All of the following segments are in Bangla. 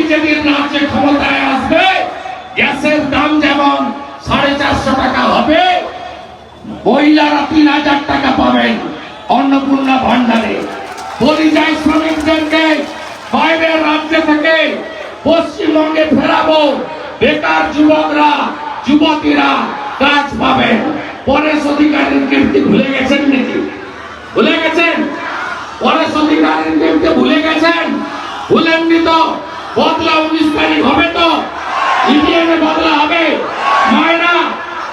বিজেপি যেদিন রাজ্যে ক্ষমতায় আসবে, গ্যাসের দাম যেমন সাড়ে চারশো টাকা হবে, মহিলারা তিন হাজার টাকা পাবেন অন্নপূর্ণা ভান্ডারে। পরিযায়ী শ্রমিকদেরকে, বাইরের রাজ্য থেকে পশ্চিমবঙ্গে ফেরাবো, বেকার যুবকরা, যুবতীরা কাজ পাবেন। পরেশ অধিকারীর কীর্তি ভুলে গেছেন নাকি? ভুলে গেছেন? পরেশ অধিকারীর কীর্তি ভুলে গেছেন? ভুলেননি তো? বদলা উনিশ তারিখ হবে তো? ইভিএমে বদলা হবে। মায়েরা,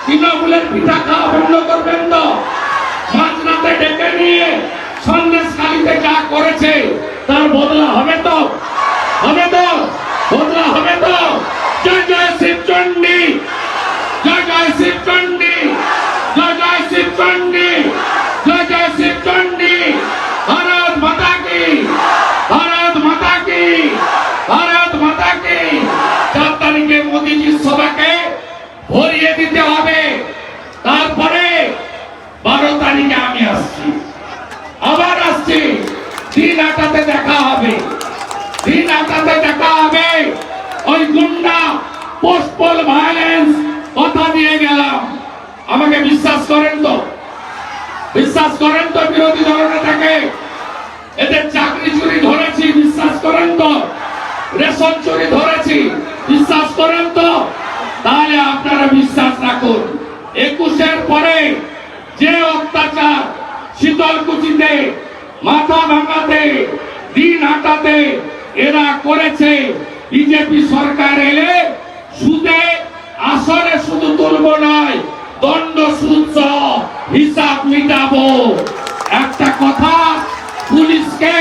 তৃণমূলের পিঠা খাওয়া বন্ধ করবেন তো? মাঝরাতে ডেকে নিয়ে সন্দেশ কালিতে যা করেছে, তার বদলা হবে তো হবে তো বদলা হবে তো জয় জয় শিবচন্ডী জয় জয় শিবচন্ডী জয় জয় শিবচন্ডী জয় জয় শিবচন্ডী ভারত মাতা কি ভারত মাতা কি ভারত মাতা কি চার তারিখে মোদীজির সভাকে ভরিয়ে দিতে হবে তারপরে বারো তারিখে আমি আসছি আবার আসছি দিন আটাতে দেখা হবে দিন আটাতে দেখা হবে ওই গুন্ডা পোস্টপল ভায়োলেন্স কথা দিয়ে গেলাম। আমাকে বিশ্বাস করেন তো? বিশ্বাস করেন তো বিরোধী দলনেতাকে এদের চাকরি চুরি ধরেছি, বিশ্বাস করেন তো? রেশন চুরি ধরেছি, বিশ্বাস করেন তো? তাহলে আপনারা বিশ্বাস রাখুন। একুশের পরে যে অত্যাচার শীতলকুচিতে, মাথা ভাঙাতে, দিন হাঁটাতে এরা করেছে, বিজেপি সরকার এলে সুদে, আসরে শুধু তুলব নয়, দণ্ড সহ হিসাব মিটাবো। একটা কথা, পুলিশকে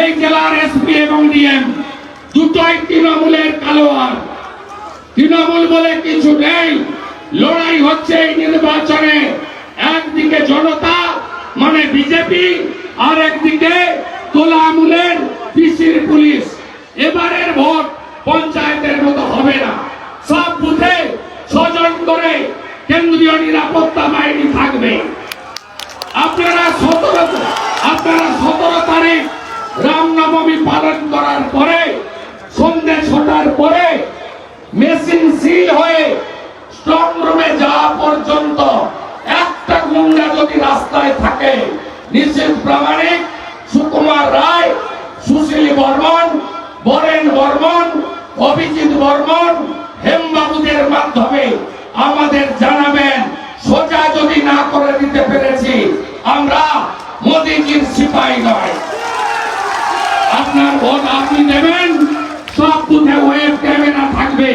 এই জেলার এসপি এবং ডিএম, দুটোই তৃণমূলের কালোয়ার। তৃণমূল বলে কিছু নেই, লড়াই হচ্ছে এই নির্বাচনে। একদিকে জনতা মানে বিজেপি, আর একদিকে তোলা আমুলের পিসির পুলিশ। এবারের ভোট পঞ্চায়েতের মতো হবে না। বুথে স্বজন করে কেন্দ্রীয় নিরাপত্তা বাহিনী থাকবে। আপনারা সতেরো আপনারা সতেরো তারিখ রামনবমী পালন করার পরে, সন্ধ্যে ছটার পরে মেশিন সিল হয়ে স্ট্রং রুমে যাওয়া পর্যন্ত একটা গুন্ডা যদি রাস্তায় থাকে, নিশ্চিত প্রামাণিক সুকুমার রায়, সুশীল বর্মন, বরেন বর্মন, অভিজিৎ বর্মন হেমবাবুদের মাধ্যমে আমাদের জানাবেন, সোজা যদি না করে দিতে পেরেছি, আমরা মোদিজির সিপাহী নয়। আপনার ভোট আপনি দেবেন, সব বুথে ওয়েব ক্যামেরা থাকবে,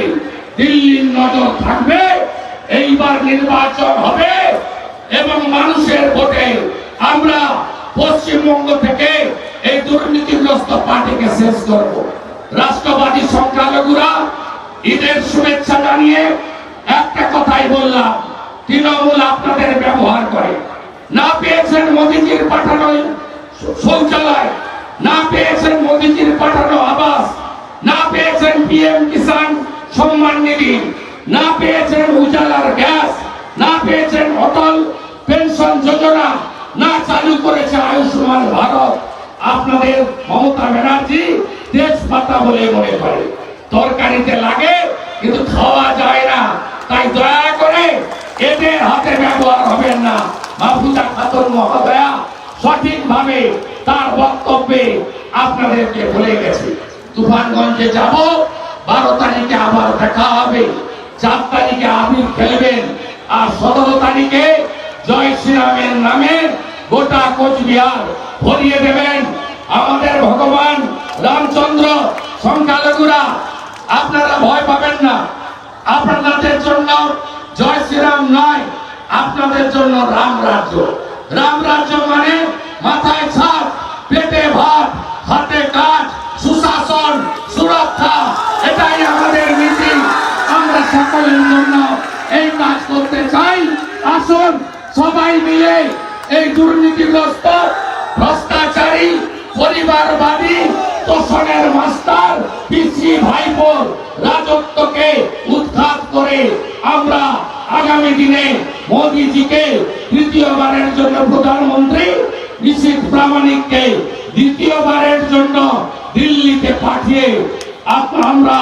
দিল্লির নজর থাকবে, এইবার নির্বাচন হবে, এবং মানুষের ভোটে আমরা পশ্চিমবঙ্গ থেকে এই দুর্নীতিগ্রস্ত পার্টিকে শেষ করব। রাষ্ট্রবাদী ঈদের শুভেচ্ছা জানিয়ে একটা কথাই বললাম, তৃণমূল আপনাদের ব্যবহার করে। না পেয়েছেন মোদীজির পাঠানো শৌচালয়, না পেয়েছেন মোদীজির পাঠানো আবাস, না পেয়েছেন পিএম কিষাণ সম্মান নিধি, না পেয়েছেন উজালার গ্যাস, না পেয়েছেন অটল পেনশন যোজনা, না চালু করেছে আয়ুষ্মান ভারত। আপনাদের মমতা ব্যানার্জি দেশ পাতা বলে মনে করে। তরকারিতে লাগে, কিন্তু খাওয়া যায় না। তাই দয়া করে এদের হাতে ব্যবহার হবেন না। মাহফুজা খাতুন মহোদয়া, সঠিকভাবে তার বক্তব্যে আপনাদেরকে বলে গেছে। তুফানগঞ্জে যাব, বারো তারিখে আবার দেখা হবে। চার তারিখে আবির খেলবেন, আর সতেরো তারিখে জয় শ্রীরামের নামে গোটা কোচবিহার ভরিয়ে দেবেন। আমাদের ভগবান রামচন্দ্র সংখ্যালঘুরা আপনারা ভয় পাবেন না। আপনাদের জন্য জয় শ্রীরাম নয়, আপনাদের জন্য রাম রাজ্য। রাম রাজ্য মানে মাথায় ছাদ, পেটে ভাত, হাতে কাজ, সুশাসন, সুরক্ষা। এটাই আমাদের নীতি। আমরা সকলের জন্য এই কাজ করতে চাই। আসুন সবাই মিলে এই দুর্নীতিগ্রস্ত, ভ্রষ্টাচারী, পরিবারবাদী তোষণের মাস্টার পিসি ভাইপোর রাজত্বকে উৎখাত করে আমরা আগামী দিনে মোদীজিকে তৃতীয়বারের জন্য প্রধানমন্ত্রী নিশীত প্রামাণিককে দ্বিতীয়বারের জন্য দিল্লিতে পাঠিয়ে আমরা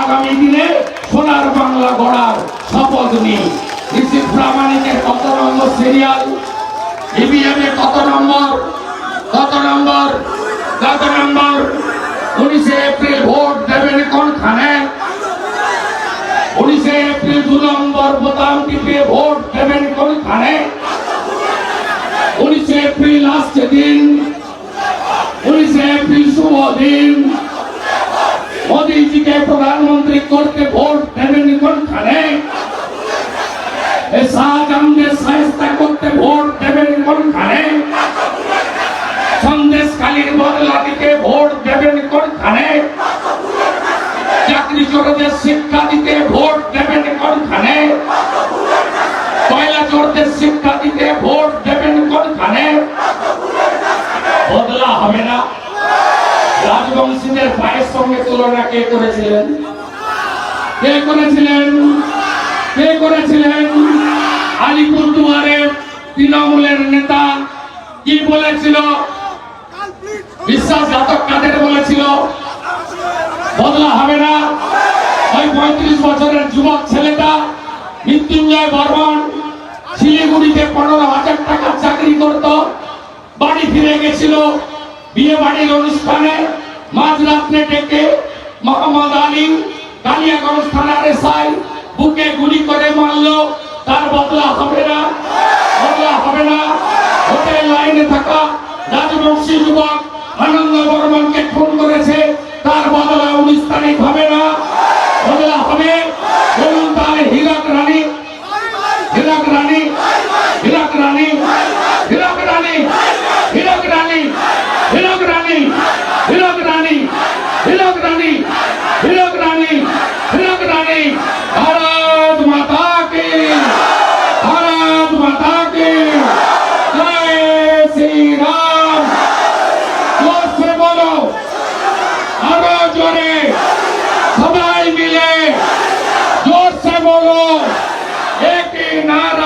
আগামী দিনে সোনার বাংলা গড়ার শপথ নিই। ঋষি প্রামাণিকের কত নম্বর সিরিয়াল ইভিএম এ কত নম্বর? কত নম্বর? কত নম্বর? উনিশে এপ্রিল ভোট দেবেন কোনখানে? উনিশে এপ্রিল দু নম্বর বোতাম টিপে ভোট দেবেন কোনখানে? উনিশে এপ্রিল আসছে দিন। উনিশে এপ্রিল শুভ দিন। মোদীজিকে প্রধানমন্ত্রী করতে ভোট দিতে ভোট দেবেন কোনখানে? বদলা হবে না। রাজবংশীদের পায়ের সঙ্গে তুলনা কে করেছিলেন? কে করেছিলেন? কে করেছিলেন? আলিপুরদুয়ারের তৃণমূলের নেতা কি বলেছিল? বিশ্বাসঘাতক কাদের বলেছিল? বদলা হবে না। ওই পঁয়ত্রিশ বছরের যুবক ছেলেটা মৃত্যুঞ্জয় বর্মন শিলিগুড়িতে পনেরো হাজার টাকার চাকরি করত। বাড়ি ফিরে গেছিল বিয়ে বাড়ির অনুষ্ঠানে। মাঝরাত্রে ডেকে মোহাম্মদ আলী কালিয়াগঞ্জ থানার এসআই বুকে গুলি করে মারলো। তার বদলা হবে না, বদলা হবে না। হোটেল লাইনে থাকা রাজবংশী যুবক আনন্দ বর্মনকে খুন করেছে। তার বদলা তারিখ হবে না, বদলা Bolsonaro.